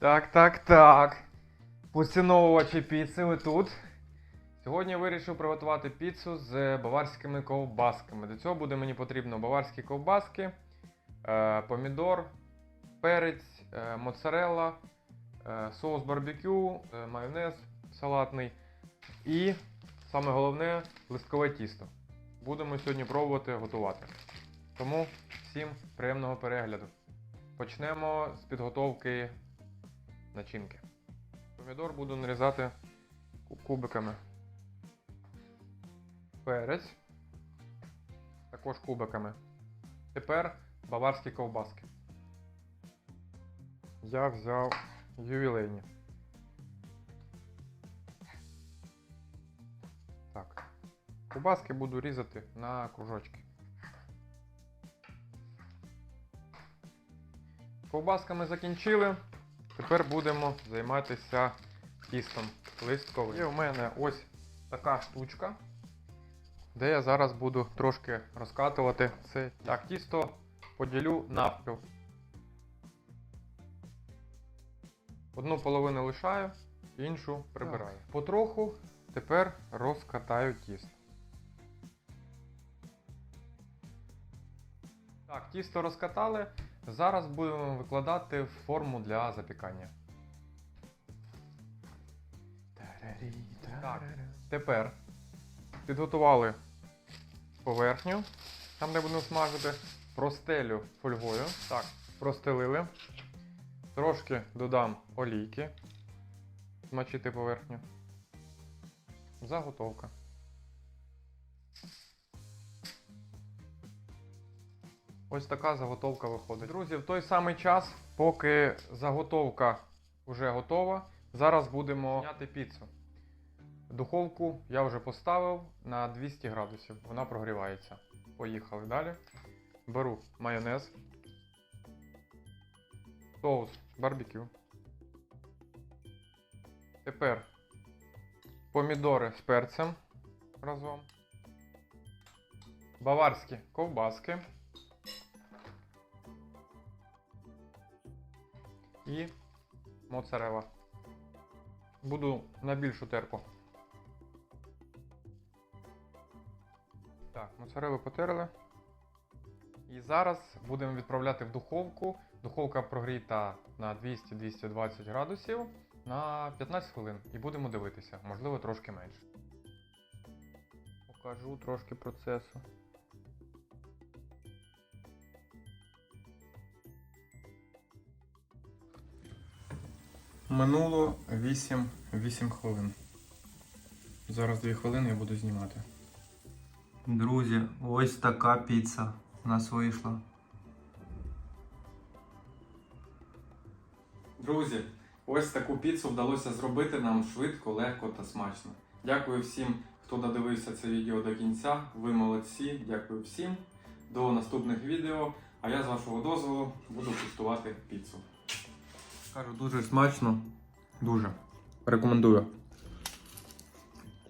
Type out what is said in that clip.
Так, так, так. Поціновувачі піци ви тут. Сьогодні я вирішив приготувати піцу з баварськими ковбасками. Для цього буде мені потрібно баварські ковбаски, е, помідор, перець, е, моцарелла, е, соус барбекю, майонез салатний і саме головне листкове тісто. Будемо сьогодні пробувати готувати. Тому всім приємного перегляду. Почнемо з підготовки начинки. Помідор буду нарізати кубиками. Перець. Також кубиками. Тепер баварські ковбаски. Я взяв ювілейні. Так. Ковбаски буду різати на кружочки. Ковбасками закінчили. Тепер будемо займатися тістом листковим. Є у мене ось така штучка, де я зараз буду трошки розкатувати це. Так, тісто поділю навпіл. Одну половину лишаю, іншу прибираю. Потроху тепер розкатаю тісто. Так, тісто розкатали. Зараз будемо викладати в форму для запікання. Так, тепер підготували поверхню, там де будемо смажити, простелю фольгою. Так, простелили. Трошки додам олійки, змочити поверхню. Заготовка. Ось така заготовка виходить. Друзі, в той самий час, поки заготовка вже готова, зараз будемо зняти піцу. Духовку я вже поставив на 200 градусів. Вона прогрівається. Поїхали далі. Беру майонез, соус барбекю. Тепер помідори з перцем разом. Баварські ковбаски. І моцарелла. Буду на більшу терку. Так, моцарелу потерли. І зараз будемо відправляти в духовку. Духовка прогріта на 200-220 градусів на 15 хвилин. І будемо дивитися, можливо, трошки менше. Покажу трошки процесу. Минуло 8, 8 хвилин. Зараз 2 хвилини я буду знімати. Друзі, ось така піца у нас вийшла. Друзі, ось таку піцу вдалося зробити нам швидко, легко та смачно. Дякую всім, хто додивився це відео до кінця. Ви молодці. Дякую всім. До наступних відео. А я з вашого дозволу буду куштувати піцу. Кажу, дуже смачно. Дуже. Рекомендую.